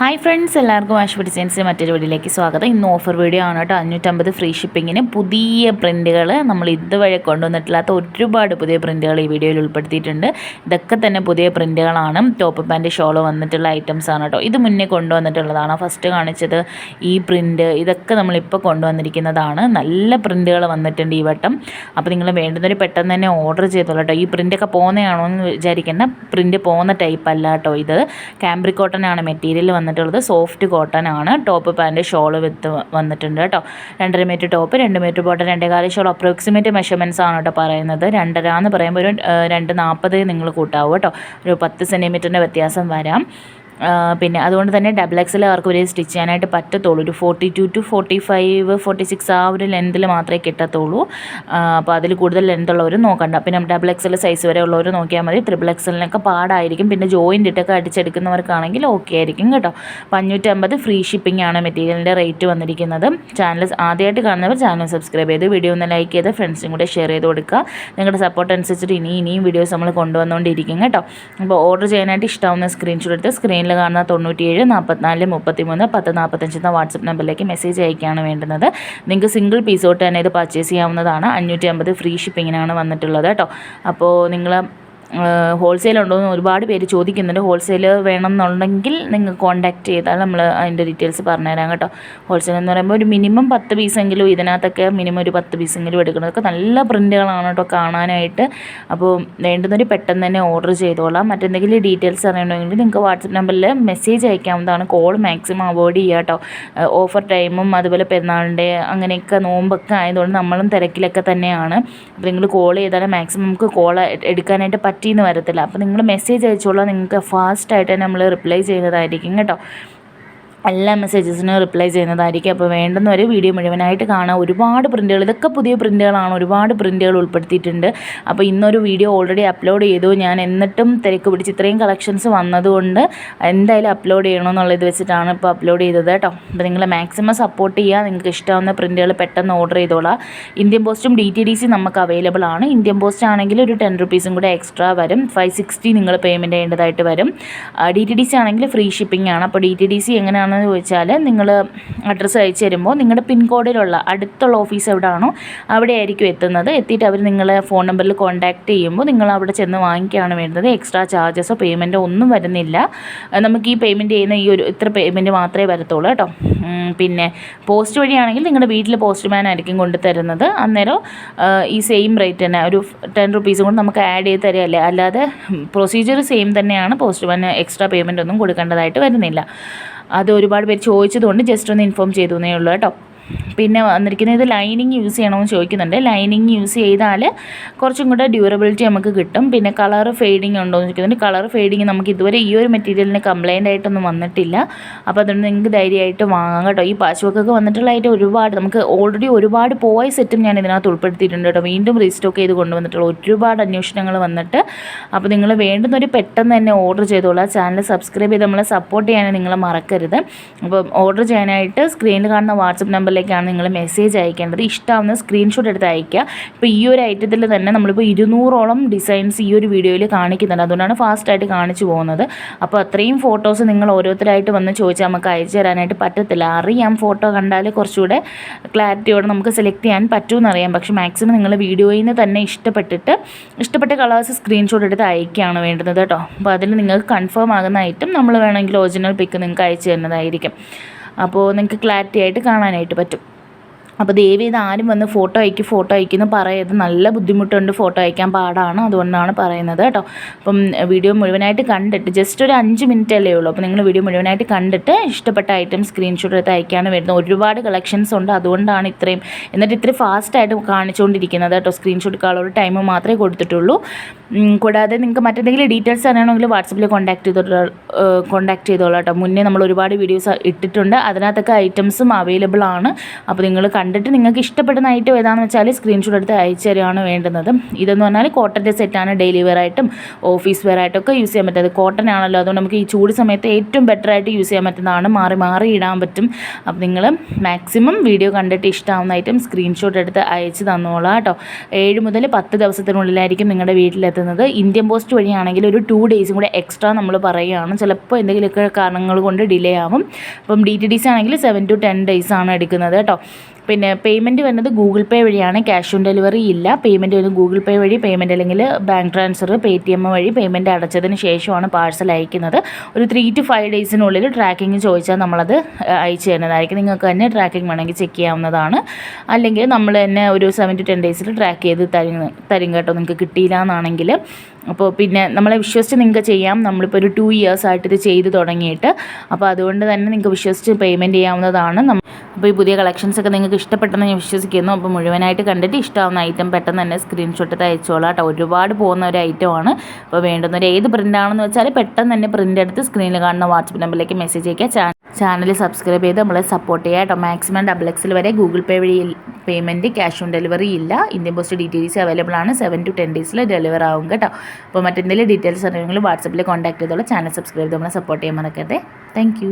Hi friends എല്ലാവർക്കും wash ഡിസൈൻസിന്റെ മറ്റൊരു വീഡിയോയിലേക്ക് സ്വാഗതം. ഇന്ന് ഓഫർ വീഡിയോ ആണ് കേട്ടോ. അഞ്ഞൂറ്റമ്പത് ഫ്രീ ഷിപ്പിങ്ങിന് പുതിയ പ്രിന്റുകൾ നമ്മൾ ഇതുവരെ കൊണ്ടുവന്നിട്ടില്ലാത്ത ഒരുപാട് പുതിയ പ്രിന്റുകൾ ഈ വീഡിയോയിൽ ഉൾപ്പെടുത്തിയിട്ടുണ്ട്. ഇതൊക്കെ തന്നെ പുതിയ പ്രിന്റുകളാണ് ടോപ്പ് പാന്റ് ഷോൾ വന്നിട്ടുള്ള ഐറ്റംസ് ആണ് കേട്ടോ. ഇത് മുന്നേ കൊണ്ടുവന്നിട്ടുള്ളതാണ്. ഫസ്റ്റ് കാണിച്ചത് ഈ പ്രിന്റ് ഇതൊക്കെ നമ്മളിപ്പോൾ കൊണ്ടുവന്നിരിക്കുന്നതാണ്. നല്ല പ്രിന്റുകൾ വന്നിട്ടുണ്ട് ഈ വട്ടം. അപ്പോൾ നിങ്ങൾ വേണ്ടുന്നവർ പെട്ടെന്ന് തന്നെ ഓർഡർ ചെയ്തോളൂ കേട്ടോ. ഈ പ്രിന്റൊക്കെ പോകുന്നതാണോ എന്ന് വിചാരിക്കേണ്ട. പ്രിന്റ് പോകുന്ന ടൈപ്പ് അല്ല കേട്ടോ ഇത്. ആണ് മെറ്റീരിയൽ വന്നിട്ടുള്ളത് സോഫ്റ്റ് കോട്ടൺ ആണ്. ടോപ്പ് പാന്റ് ഷോൾ വിത്ത് വന്നിട്ടുണ്ട് കേട്ടോ. രണ്ടര മീറ്റർ ടോപ്പ് രണ്ട് മീറ്റർ ബോട്ടം രണ്ടേകാല ഷോൾ അപ്രോക്സിമേറ്റ് മെഷർമെന്റ്സ് ആണ് കേട്ടോ പറയുന്നത്. രണ്ടര എന്ന് പറയുമ്പോൾ ഒരു രണ്ട് നാൽപ്പത് നിങ്ങൾ കൂട്ടാവും കേട്ടോ. ഒരു പത്ത് സെന്റിമീറ്ററിന്റെ വ്യത്യാസം വരാം. പിന്നെ അതുകൊണ്ട് തന്നെ ഡബിൾ എക്സൽ അവർക്ക് ഒരു സ്റ്റിച്ച് ചെയ്യാനായിട്ട് പറ്റത്തുള്ളൂ. ഒരു forty two to forty five forty six ആ ഒരു ലെന്തിൽ മാത്രമേ കിട്ടത്തുള്ളൂ. അപ്പോൾ അതിൽ കൂടുതൽ ലെന്ത് ഉള്ളവർ നോക്കണ്ട. പിന്നെ ഡബിൾ എക്സൽ സൈസ് വരെ ഉള്ളവർ നോക്കിയാൽ മതി. ട്രിപ്പിൾ എക്സലിനൊക്കെ പാടായിരിക്കും. പിന്നെ ജോയിന്റ് ഇട്ടൊക്കെ അടിച്ചെടുക്കുന്നവർക്കാണെങ്കിൽ ഓക്കെ ആയിരിക്കും കേട്ടോ. അപ്പം അഞ്ഞൂറ്റമ്പത് ഫ്രീ ഷിപ്പിംഗ് ആണ് മെറ്റീരിയലിന്റെ റേറ്റ് വന്നിരിക്കുന്നത്. ചാനൽ ആദ്യമായിട്ട് കാണുന്നവർ ചാനൽ സബ്സ്ക്രൈബ് ചെയ്ത് വീഡിയോ ഒന്ന് ലൈക്ക് ചെയ്ത് ഫ്രണ്ട്സും കൂടെ ഷെയർ ചെയ്ത് കൊടുക്കുക. നിങ്ങളുടെ സപ്പോർട്ട് അനുസരിച്ചിട്ട് ഇനി ഇനിയും വീഡിയോസ് നമ്മൾ കൊണ്ടുവന്നുകൊണ്ടിരിക്കും കേട്ടോ. അപ്പോൾ ഓർഡർ ചെയ്യാനായിട്ട് ഇഷ്ടമാവുന്ന സ്ക്രീൻഷോട്ട് എടുത്ത് സ്ക്രീനിൽ കാണുന്ന തൊണ്ണൂറ്റിയേഴ് നാൽപ്പത്തിനാല് മുപ്പത്തിമൂന്ന് പത്ത് നാൽപ്പത്തഞ്ച് എന്ന വാട്സപ്പ് നമ്പറിലേക്ക് മെസ്സേജ് അയക്കുകയാണ് വേണ്ടുന്നത്. നിങ്ങൾക്ക് സിംഗിൾ പീസ് തൊട്ട് തന്നെ ഇത് പർച്ചേസ് ചെയ്യാവുന്നതാണ്. അഞ്ഞൂറ്റി അമ്പത് ഫ്രീ ഷിപ്പിങ്ങിനാണ് വന്നിട്ടുള്ളത് കേട്ടോ. അപ്പോൾ നിങ്ങൾ ഹോൾസെയിൽ ഉണ്ടോ എന്ന് ഒരുപാട് പേര് ചോദിക്കുന്നുണ്ട്. ഹോൾസെയിൽ വേണമെന്നുണ്ടെങ്കിൽ നിങ്ങൾ കോൺടാക്റ്റ് ചെയ്താൽ നമ്മൾ അതിന്റെ ഡീറ്റെയിൽസ് പറഞ്ഞുതരാം കേട്ടോ. ഹോൾസെയിൽ എന്ന് പറയുമ്പോൾ ഒരു മിനിമം പത്ത് പീസെങ്കിലും ഇതിനകത്തൊക്കെ മിനിമം ഒരു പത്ത് പീസെങ്കിലും എടുക്കുന്നതൊക്കെ നല്ല പ്രിന്റുകളാണ് കേട്ടോ കാണാനായിട്ട്. അപ്പോൾ വേണ്ടുന്നവർ പെട്ടെന്ന് തന്നെ ഓർഡർ ചെയ്തോളാം. മറ്റെന്തെങ്കിലും ഡീറ്റെയിൽസ് അറിയണമെങ്കിൽ നിങ്ങൾക്ക് വാട്സപ്പ് നമ്പറിൽ മെസ്സേജ് അയക്കാവുന്നതാണ്. കോൾ മാക്സിമം അവോയ്ഡ് ചെയ്യുക കേട്ടോ. ഓഫർ ടൈമും അതുപോലെ പെരുന്നാളിന്റെ അങ്ങനെയൊക്കെ നോമ്പൊക്കെ ആയതുകൊണ്ട് നമ്മളും തിരക്കിലൊക്കെ തന്നെയാണ്. അപ്പോൾ നിങ്ങൾ കോൾ ചെയ്താൽ മാക്സിമം നമുക്ക് കോൾ എടുക്കാനായിട്ട് പറ്റിയെന്ന് വരത്തില്ല. അപ്പോൾ നിങ്ങൾ മെസ്സേജ് അയച്ചോളാം. നിങ്ങൾക്ക് ഫാസ്റ്റായിട്ട് തന്നെ നമ്മൾ റിപ്ലൈ ചെയ്യുന്നതായിരിക്കും കേട്ടോ. എല്ലാ മെസ്സേജസിനും റിപ്ലൈ ചെയ്യുന്നതായിരിക്കും. അപ്പോൾ വേണ്ടുന്നവർ വീഡിയോ മുഴുവനായിട്ട് കാണാം. ഒരുപാട് പ്രിന്റുകൾ ഇതൊക്കെ പുതിയ പ്രിന്റുകളാണ് ഒരുപാട് പ്രിന്റുകൾ ഉൾപ്പെടുത്തിയിട്ടുണ്ട്. അപ്പോൾ ഇന്നൊരു വീഡിയോ ഓൾറെഡി അപ്ലോഡ് ചെയ്തു. ഞാൻ എന്നിട്ടും തിരക്ക് പിടിച്ച് ഇത്രയും കളക്ഷൻസ് വന്നതുകൊണ്ട് എന്തായാലും അപ്ലോഡ് ചെയ്യണമെന്നുള്ളത് വെച്ചിട്ടാണ് ഇപ്പോൾ അപ്ലോഡ് ചെയ്തത് കേട്ടോ. അപ്പോൾ നിങ്ങൾ മാക്സിമം സപ്പോർട്ട് ചെയ്യുക. നിങ്ങൾക്ക് ഇഷ്ടമാവുന്ന പ്രിന്റുകൾ പെട്ടെന്ന് ഓർഡർ ചെയ്തോളാം. ഇന്ത്യൻ പോസ്റ്റും ഡി ടി ഡി സി നമുക്ക് അവൈലബിൾ ആണ്. ഇന്ത്യൻ പോസ്റ്റ് ആണെങ്കിൽ ഒരു ടെൻ റുപ്പീസും കൂടെ എക്സ്ട്രാ വരും. ഫൈവ് സിക്സ്റ്റി നിങ്ങൾ പേയ്മെന്റ് ചെയ്യേണ്ടതായിട്ട് വരും. ഡി ടി ഡി സി ആണെങ്കിൽ ഫ്രീ ഷിപ്പിംഗ് ആണ്. അപ്പോൾ ഡി ടി ഡി സി എങ്ങനെയാണെന്ന് ചോദിച്ചാൽ നിങ്ങൾ അഡ്രസ്സ് അയച്ചു തരുമ്പോൾ നിങ്ങളുടെ പിൻകോഡിലുള്ള അടുത്തുള്ള ഓഫീസ് എവിടെയാണോ അവിടെ ആയിരിക്കും എത്തുന്നത്. എത്തിയിട്ട് അവർ നിങ്ങളെ ഫോൺ നമ്പറിൽ കോൺടാക്റ്റ് ചെയ്യുമ്പോൾ നിങ്ങൾ അവിടെ ചെന്ന് വാങ്ങിക്കുകയാണ് വേണ്ടത്. എക്സ്ട്രാ ചാർജസോ പേയ്മെന്റോ ഒന്നും വരുന്നില്ല. നമുക്ക് ഈ പേയ്മെന്റ് ചെയ്യുന്ന ഈ ഒരു ഇത്ര പേയ്മെന്റ് മാത്രമേ വരത്തുള്ളൂ കേട്ടോ. പിന്നെ പോസ്റ്റ് വഴിയാണെങ്കിൽ നിങ്ങളുടെ വീട്ടിൽ പോസ്റ്റ്മാൻ ആയിരിക്കും കൊണ്ടുതരുന്നത് അന്നേരം ഈ സെയിം റേറ്റ് തന്നെ ഒരു ടെൻ റുപ്പീസും കൊണ്ട് നമുക്ക് ആഡ് ചെയ്ത് തരികയല്ലേ? അല്ലാതെ പ്രൊസീജിയർ സെയിം തന്നെയാണ്. പോസ്റ്റ്മാൻ എക്സ്ട്രാ പേയ്മെന്റ് ഒന്നും കൊടുക്കേണ്ടതായിട്ട് വരുന്നില്ല. അത് ഒരുപാട് പേര് ചോദിച്ചതുകൊണ്ട് ജസ്റ്റ് ഒന്ന് ഇൻഫോം ചെയ്തു എന്നേ ഉള്ളൂ കേട്ടോ. പിന്നെ വന്നിരിക്കുന്നത് ഇത് ലൈനിങ് യൂസ് ചെയ്യണമെന്ന് ചോദിക്കുന്നുണ്ട്. ലൈനിങ് യൂസ് ചെയ്താൽ കുറച്ചും കൂടെ ഡ്യൂറബിലിറ്റി നമുക്ക് കിട്ടും. പിന്നെ കളർ ഫെയ്ഡിങ് ഉണ്ടോ എന്ന് ചോദിക്കുന്നുണ്ട്. കളർ ഫെയ്ഡിങ് നമുക്ക് ഇതുവരെ ഈ ഒരു മെറ്റീരിയലിന് കംപ്ലൈന്റ് ആയിട്ടൊന്നും വന്നിട്ടില്ല. അപ്പോൾ അതുകൊണ്ട് നിങ്ങൾക്ക് ധൈര്യമായിട്ട് വാങ്ങാം കേട്ടോ. ഈ പാച്ച് വർക്കൊക്കെ വന്നിട്ടുള്ള ആയിട്ട് ഒരുപാട് നമുക്ക് ഓൾറെഡി ഒരുപാട് പോയ സെറ്റും ഞാൻ ഇതിനകത്ത് ഉൾപ്പെടുത്തിയിട്ടുണ്ട് കേട്ടോ. വീണ്ടും റീസ്റ്റോക്ക് ചെയ്ത് കൊണ്ടുവന്നിട്ടുള്ള ഒരുപാട് അന്വേഷണങ്ങൾ വന്നിട്ട്. അപ്പോൾ നിങ്ങൾ വേണ്ടുന്നൊരു പെട്ടെന്ന് തന്നെ ഓർഡർ ചെയ്തോളാം. ചാനൽ സബ്സ്ക്രൈബ് ചെയ്ത് നമ്മളെ സപ്പോർട്ട് ചെയ്യാൻ നിങ്ങൾ മറക്കരുത്. അപ്പോൾ ഓർഡർ ചെയ്യാനായിട്ട് സ്ക്രീനിൽ കാണുന്ന വാട്സപ്പ് നമ്പറിലേക്കാണ് നിങ്ങൾ മെസ്സേജ് അയക്കേണ്ടത്. ഇഷ്ടമാവുന്ന സ്ക്രീൻഷോട്ട് എടുത്ത് അയക്കുക ഇപ്പോൾ ഈ ഒരു ഐറ്റത്തിൽ തന്നെ നമ്മളിപ്പോൾ ഇരുന്നൂറോളം ഡിസൈൻസ് ഈ ഒരു വീഡിയോയിൽ കാണിക്കുന്നുണ്ട്. അതുകൊണ്ടാണ് ഫാസ്റ്റായിട്ട് കാണിച്ചു പോകുന്നത്. അപ്പോൾ അത്രയും ഫോട്ടോസ് നിങ്ങൾ ഓരോരുത്തരായിട്ട് വന്ന് ചോദിച്ചാൽ നമുക്ക് അയച്ചു തരാനായിട്ട് പറ്റത്തില്ല. അറിയാം ഫോട്ടോ കണ്ടാൽ കുറച്ചുകൂടെ ക്ലാരിറ്റിയോടെ നമുക്ക് സെലക്ട് ചെയ്യാൻ പറ്റുമെന്ന് അറിയാം. പക്ഷേ മാക്സിമം നിങ്ങൾ വീഡിയോയിൽ നിന്ന് തന്നെ ഇഷ്ടപ്പെട്ടിട്ട് ഇഷ്ടപ്പെട്ട കളേഴ്സ് സ്ക്രീൻഷോട്ട് എടുത്ത് അയക്കുകയാണ് വേണ്ടുന്നത് കേട്ടോ. അപ്പോൾ അതിൽ നിങ്ങൾക്ക് കൺഫേം ആകുന്ന ഐറ്റം നമ്മൾ വേണമെങ്കിൽ ഒറിജിനൽ പിക്ക് നിങ്ങൾക്ക് അയച്ചു തരുന്നതായിരിക്കും. അപ്പോൾ നിങ്ങൾക്ക് ക്ലാരിറ്റി ആയിട്ട് കാണാനായിട്ട് പറ്റും. അപ്പോൾ ദേവി ഇത് ആരും വന്ന് ഫോട്ടോ അയക്കും ഫോട്ടോ അയക്കുന്നു പറയരുത്. നല്ല ബുദ്ധിമുട്ടുണ്ട് ഫോട്ടോ അയക്കാൻ പാടാണ് അതുകൊണ്ടാണ് പറയുന്നത് കേട്ടോ. അപ്പം വീഡിയോ മുഴുവനായിട്ട് കണ്ടിട്ട് ജസ്റ്റ് ഒരു അഞ്ച് മിനിറ്റ് അല്ലേ ഉള്ളൂ. അപ്പോൾ നിങ്ങൾ വീഡിയോ മുഴുവനായിട്ട് കണ്ടിട്ട് ഇഷ്ടപ്പെട്ട ഐറ്റം സ്ക്രീൻഷോട്ട് എടുത്ത് അയക്കാണ് വരുന്നത്. ഒരുപാട് കളക്ഷൻസ് ഉണ്ട് അതുകൊണ്ടാണ് ഇത്രയും. എന്നിട്ട് ഇത്രയും ഫാസ്റ്റായിട്ട് കാണിച്ചുകൊണ്ടിരിക്കുന്നത് കേട്ടോ. സ്ക്രീൻഷോട്ട് കാളോട് ടൈം മാത്രമേ കൊടുത്തിട്ടുള്ളൂ. കൂടാതെ നിങ്ങൾക്ക് മറ്റെന്തെങ്കിലും ഡീറ്റെയിൽസ് അറിയണമെങ്കിൽ വാട്സപ്പിൽ കോൺടാക്ട് ചെയ്തോളൂ കോൺടാക്ട് ചെയ്തോളാം കേട്ടോ. മുന്നേ നമ്മൾ ഒരുപാട് വീഡിയോസ് ഇട്ടിട്ടുണ്ട്. അതിനകത്തൊക്കെ ഐറ്റംസും അവൈലബിൾ ആണ്. അപ്പോൾ നിങ്ങൾ കണ്ടിട്ട് നിങ്ങൾക്ക് ഇഷ്ടപ്പെടുന്ന ഐറ്റം ഏതാണെന്ന് വെച്ചാൽ സ്ക്രീൻഷോട്ട് എടുത്ത് അയച്ചു തരികയാണ് വേണ്ടുന്നത്. ഇതെന്ന് പറഞ്ഞാൽ കോട്ടന്റെ സെറ്റാണ് ഡെയിലി വെയർ ആയിട്ടും ഓഫീസ് വെയർ ആയിട്ടും ഒക്കെ യൂസ് ചെയ്യാൻ പറ്റുന്നത്. കോട്ടൺ ആണല്ലോ അതുകൊണ്ട് നമുക്ക് ഈ ചൂട് സമയത്ത് ഏറ്റവും ബെറ്റർ ആയിട്ട് യൂസ് ചെയ്യാൻ പറ്റുന്നതാണ്. മാറി മാറി ഇടാൻ പറ്റും. അപ്പോൾ നിങ്ങൾ മാക്സിമം വീഡിയോ കണ്ടിട്ട് ഇഷ്ടമാവുന്ന ഐറ്റം സ്ക്രീൻഷോട്ട് എടുത്ത് അയച്ച് തന്നോളാം കേട്ടോ. ഏഴ് മുതൽ പത്ത് ദിവസത്തിനുള്ളിലായിരിക്കും നിങ്ങളുടെ വീട്ടിലെത്തുന്നത്. ഇന്ത്യൻ പോസ്റ്റ് വഴിയാണെങ്കിൽ ഒരു ടു ഡേയ്സും കൂടെ എക്സ്ട്രാ നമ്മൾ പറയുകയാണ് ചിലപ്പോൾ എന്തെങ്കിലുമൊക്കെ കാരണങ്ങൾ കൊണ്ട് ഡിലേ ആവും. അപ്പം ഡി ടി ഡി സി ആണെങ്കിൽ സെവൻ ടു ടെൻ ഡേയ്സ് ആണ് എടുക്കുന്നത് കേട്ടോ. പിന്നെ പേയ്മെന്റ് വരുന്നത് ഗൂഗിൾ പേ വഴിയാണ്. ക്യാഷ് ഓൺ ഡെലിവറി ഇല്ല. പേയ്മെന്റ് വരുന്നത് ഗൂഗിൾ പേ വഴി പേയ്മെന്റ് അല്ലെങ്കിൽ bank transfer Paytm വഴി പേയ്മെന്റ് അടച്ചതിന് ശേഷമാണ് പാഴ്സൽ അയക്കുന്നത്. ഒരു ത്രീ ടു ഫൈവ് ഡേയ്സിനുള്ളിൽ ട്രാക്കിംഗ് ചോദിച്ചാൽ നമ്മളത് അയച്ചു തരുന്നതായിരിക്കും. നിങ്ങൾക്ക് തന്നെ ട്രാക്കിംഗ് വേണമെങ്കിൽ ചെക്ക് ചെയ്യാവുന്നതാണ്. അല്ലെങ്കിൽ നമ്മൾ തന്നെ ഒരു സെവൻ ടു ടെൻ ഡേയ്സിൽ ട്രാക്ക് ചെയ്ത് തരും തരും കേട്ടോ. നിങ്ങൾക്ക് കിട്ടിയില്ല എന്നാണെങ്കിൽ അപ്പോൾ പിന്നെ നമ്മളെ വിശ്വസിച്ച് നിങ്ങൾക്ക് ചെയ്യാം. നമ്മളിപ്പോൾ ഒരു ടു ഇയേഴ്സ് ആയിട്ട് ഇത് ചെയ്ത് തുടങ്ങിയിട്ട്. അപ്പോൾ അതുകൊണ്ട് തന്നെ നിങ്ങൾക്ക് വിശ്വസിച്ച് പേയ്മെന്റ് ചെയ്യാവുന്നതാണ്. അപ്പോൾ ഈ പുതിയ കളക്ഷൻസൊക്കെ നിങ്ങൾക്ക് ഇഷ്ടപ്പെട്ടെന്ന് ഞാൻ വിശ്വസിക്കുന്നു. അപ്പോൾ മുഴുവനായിട്ട് കണ്ടിട്ട് ഇഷ്ടമാവുന്ന ഐറ്റം പെട്ടെന്ന് തന്നെ സ്ക്രീൻഷോട്ട് അയച്ചോളാം കേട്ടോ. ഒരുപാട് പോകുന്ന ഒരു ഐറ്റമാണ് അപ്പോൾ വേണ്ടുന്ന ഒരു ഏത് പ്രിന്റ് ആണെന്ന് വെച്ചാൽ പെട്ടെന്ന് തന്നെ പ്രിന്റ് എടുത്ത് സ്ക്രീനിൽ കാണുന്ന വാട്സപ്പ് നമ്പറിലേക്ക് മെസ്സേജ് അയക്കുക. ചാനൽ ചാനൽ സബ്സ്ക്രൈബ് ചെയ്ത് നമ്മളെ സപ്പോർട്ട് ചെയ്യുക കേട്ടോ. മാക്സിമം ഡബിൾ എക്സിൽ വരെ ഗൂഗിൾ പേ വഴി പേയ്മെന്റ് ക്യാഷ് ഓൺ ഡെലിവറി ഇല്ല. ഇന്ത്യൻ പോസ്റ്റ് ഡീറ്റെയിൽസ് അവൈലബിൾ ആണ്. സെവൻ ടു ടെൻ ഡേയ്സിൽ ഡെലിവർ ആവും കേട്ടോ. അപ്പോൾ മറ്റെന്തെങ്കിലും ഡീറ്റെയിൽസ് അറിയുമെങ്കിൽ വാട്സപ്പിൽ കോൺടാക്ട് ചെയ്തോളൂ. ചാനൽ സബ്സ്ക്രൈബ് ചെയ്ത് നമ്മളെ സപ്പോർട്ട് ചെയ്യാൻ മറക്കരുത്. താങ്ക്